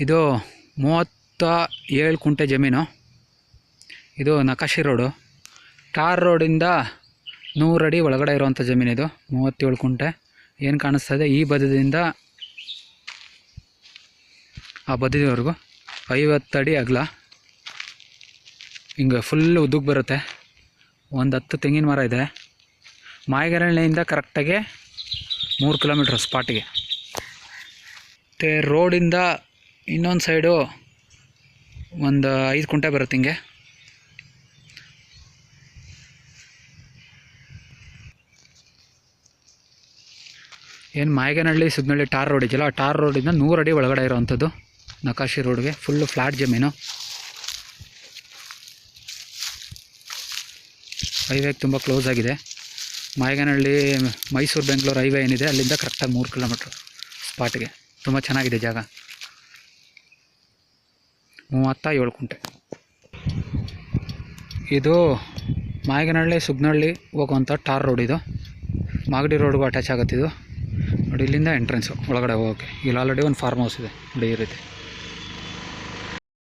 ಇದು ಮೂವತ್ತ ಏಳು ಕುಂಟೆ ಜಮೀನು. ಇದು ನಕಾಶಿ ರೋಡು. ಟಾರ್ ರೋಡಿಂದ ನೂರಡಿ ಒಳಗಡೆ ಇರುವಂಥ ಇದು, ಮೂವತ್ತೇಳು ಕುಂಟೆ. ಏನು ಕಾಣಿಸ್ತಾ ಇದೆ? ಈ ಬದದಿಂದ ಆ ಬದಿವರೆಗೂ ಐವತ್ತಡಿ ಅಗಲ. ಹಿಂಗೆ ಫುಲ್ ಉದ್ದಕ್ಕೆ ಬರುತ್ತೆ. ಒಂದು ಹತ್ತು ತೆಂಗಿನ ಮರ ಇದೆ. ಮಾಯಗರಳ್ಳಿಯಿಂದ ಕರೆಕ್ಟಾಗಿ ಮೂರು ಕಿಲೋಮೀಟ್ರ್ ಸ್ಪಾಟಿಗೆ ಮತ್ತು ರೋಡಿಂದ ಇನ್ನೊಂದು ಸೈಡು ಒಂದು ಐದು ಕುಂಟೆ ಬರುತ್ತೆ ಹಿಂಗೆ. ಏನು ಮಾಯಗನಹಳ್ಳಿ ಸುದ್ನಹಳ್ಳಿ ಟಾರ್ ರೋಡ್ ಇದೆಯಲ್ಲ, ಆ ಟಾರ್ ರೋಡಿಂದ ನೂರು ಅಡಿ ಒಳಗಡೆ ಇರೋವಂಥದ್ದು ನಕಾಶಿ ರೋಡ್ಗೆ ಫುಲ್ಲು ಫ್ಲಾಟ್ ಜಮೀನು. ಹೈವೇಗೆ ತುಂಬ ಕ್ಲೋಸ್ ಆಗಿದೆ. ಮಾಯಗನಹಳ್ಳಿ, ಮೈಸೂರು, ಬೆಂಗಳೂರು ಹೈವೇ ಏನಿದೆ, ಅಲ್ಲಿಂದ ಕರೆಕ್ಟಾಗಿ ಮೂರು ಕಿಲೋಮೀಟ್ರ್ ಸ್ಪಾಟ್ಗೆ ತುಂಬ ಚೆನ್ನಾಗಿದೆ ಜಾಗ. ಮೂವತ್ತ ಏಳು ಕುಂಟೆ. ಇದು ಮಾಯಗನಹಳ್ಳಿ, ಸುಗ್ನಹಳ್ಳಿ ಹೋಗುವಂಥ ಟಾರ್ ರೋಡ್ ಇದು. ಮಾಗಡಿ ರೋಡ್ಗೂ ಅಟ್ಯಾಚ್ ಆಗುತ್ತಿದ್ದು ನೋಡಿ ಇಲ್ಲಿಂದ ಎಂಟ್ರೆನ್ಸು ಒಳಗಡೆ ಹೋಗೋಕೆ. ಇಲ್ಲಿ ಆಲ್ರೆಡಿ ಒಂದು ಫಾರ್ಮ್ ಹೌಸ್ ಇದೆ, ನೋಡಿ ಈ ರೀತಿ.